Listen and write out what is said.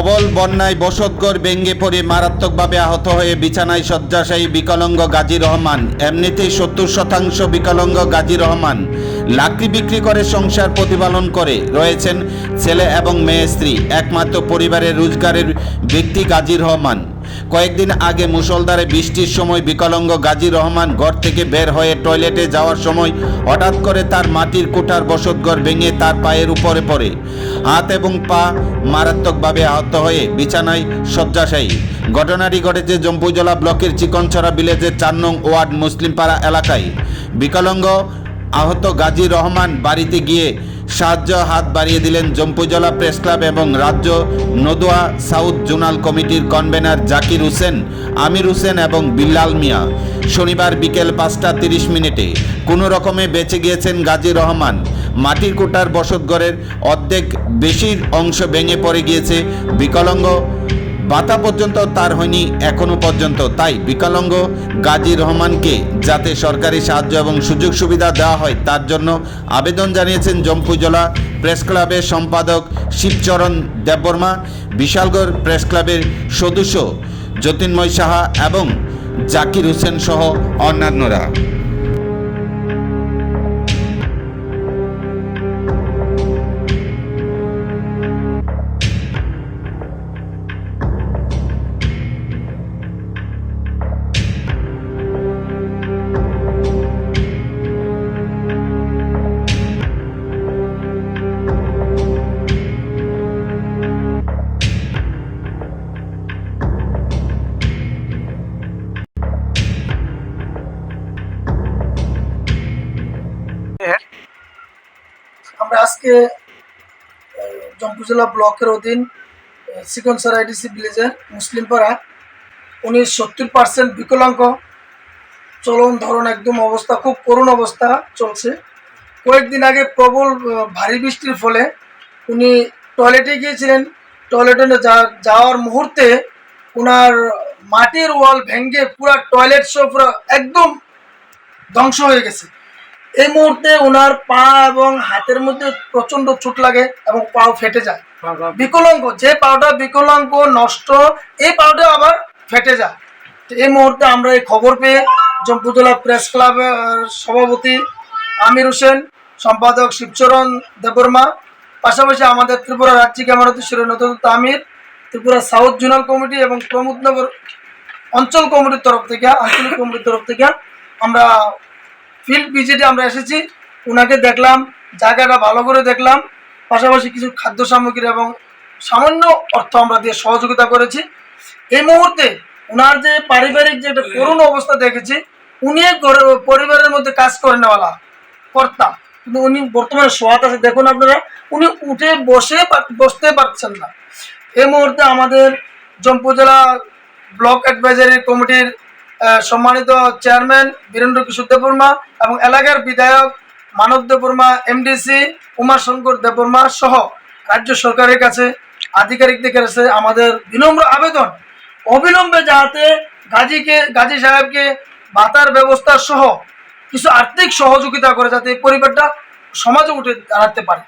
প্রবল বন্যায় বসতঘর ভেঙে পড়ে মারাত্মকভাবে আহত হয়ে বিছানায় শয্যাশায়ী বিকলঙ্গ গাজী রহমান। এমনিতেই সত্তর শতাংশ বিকলঙ্গ গাজী রহমান। লাকড়ি বিক্রি করে সংসার প্রতিপালন করে রয়েছেন ছেলে এবং মেয়ে স্ত্রী। একমাত্র পরিবারের রোজগারের ব্যক্তি গাজী রহমান। কয়েকদিন আগে মুষলধারে বৃষ্টির সময় বিকলঙ্গ গাজী রহমান ঘর থেকে বের হয়ে টয়লেটে যাওয়ার সময় হঠাৎ করে তার মাটির কোঠার বসতঘর ভেঙে তার পায়ের উপরে পড়ে। হাত এবং পা মারাত্মকভাবে আহত হয়ে বিছানায় শয্যাশায়ী। ঘটনাটি ঘটেছে জম্পুজলা ব্লকের চিকনছড়া ভিলেজের চার নং ওয়ার্ড মুসলিমপাড়া এলাকায়। বিকলঙ্গ আহত গাজী রহমান বাড়িতে গিয়ে সাহায্য হাত বাড়িয়ে দিলেন জম্পুজলা প্রেস ক্লাব এবং রাজ্য নদুয়া সাউথ জোনাল কমিটির কনভেনার জাকির হোসেন, আমির হোসেন এবং বিল্লাল মিয়া। শনিবার বিকেল পাঁচটা তিরিশ মিনিটে কোনো রকমে বেঁচে গিয়েছেন গাজী রহমান। মাটির কোটার বসতঘরের অর্ধেক বেশির অংশ ভেঙে পড়ে গিয়েছে বিকলঙ্গ বাতা পর্যন্ত তার হয়নি, এখনও পর্যন্ত। তাই বিকলাঙ্গ গাজী রহমানকে যাতে সরকারি সাহায্য এবং সুযোগ সুবিধা দেওয়া হয়, তার জন্য আবেদন জানিয়েছেন জম্পুজলা প্রেস ক্লাবের সম্পাদক শিবচরণ দেববর্মা, বিশালগড় প্রেস ক্লাবের সদস্য যতীনময় সাহা এবং জাকির হোসেন সহ অন্যান্যরা। আজকে আহ, জম্পুজলা ব্লকের অধীন সিকনসার আইডিসি ভিলেজের মুসলিম পাড়া উনি সত্তর পার্সেন্ট বিকলাঙ্গ। চলন ধরন একদম অবস্থা খুব করুণ অবস্থা চলছে। কয়েকদিন আগে প্রবল ভারী বৃষ্টির ফলে উনি টয়লেটে গিয়েছিলেন। টয়লেটে যাওয়ার মুহূর্তে ওনার মাটির ওয়াল ভেঙে পুরা টয়লেট সহ পুরো একদম ধ্বংস হয়ে গেছে। এই মুহূর্তে ওনার পা এবং হাতের মধ্যে প্রচণ্ড চোট লাগে এবং পাও ফেটে যায়। বিকলাঙ্গ যে পাওটা বিকলাঙ্গ নষ্ট এই পাওটা আবার ফেটে যায়। তো এই মুহূর্তে আমরা এই খবর পেয়ে জম্পুজলা প্রেস ক্লাবের সভাপতি আমির হোসেন সম্পাদক শিবচরণ দেববর্মা পাশাপাশি আমাদের ত্রিপুরা রাজ্যিক আমারত শিরোনত তামির ত্রিপুরা সাউথ জোনাল কমিটি এবং প্রমোদনগর অঞ্চল কমিটির তরফ থেকে আঞ্চলিক কমিটির তরফ থেকে আমরা ফিল্ড ভিজিটে আমরা এসেছি। ওনাকে দেখলাম, জায়গাটা ভালো করে দেখলাম। পাশাপাশি কিছু খাদ্য সামগ্রী এবং সামান্য অর্থ আমরা দিয়ে সহযোগিতা করেছি। এই মুহূর্তে ওনার যে পারিবারিক যে একটা করুণ অবস্থা দেখেছি, উনি পরিবারের মধ্যে কাজ করে নেওয়ালা কর্তা। কিন্তু উনি বর্তমানে সোয়াত আছে, দেখুন আপনারা, উনি উঠে বসে বসতে পারছেন না। এই মুহূর্তে আমাদের জম্পু জেলা ব্লক অ্যাডভাইজারি কমিটির সম্মানিত চেয়ারম্যান বীরেন্দ্র কিশোর দেববর্মা এবং এলাকার বিধায়ক মানব দেববর্মা, এমডিসি উমাশঙ্কর দেববর্মা সহ রাজ্য সরকারের কাছে আধিকারিকদের কাছে আমাদের বিনম্র আবেদন। অবিলম্বে যাতে গাজীকে, গাজী সাহেবকে ভাতার ব্যবস্থা সহ কিছু আর্থিক সহযোগিতা করে যাতে এই পরিবারটা সমাজে উঠে দাঁড়াতে পারে।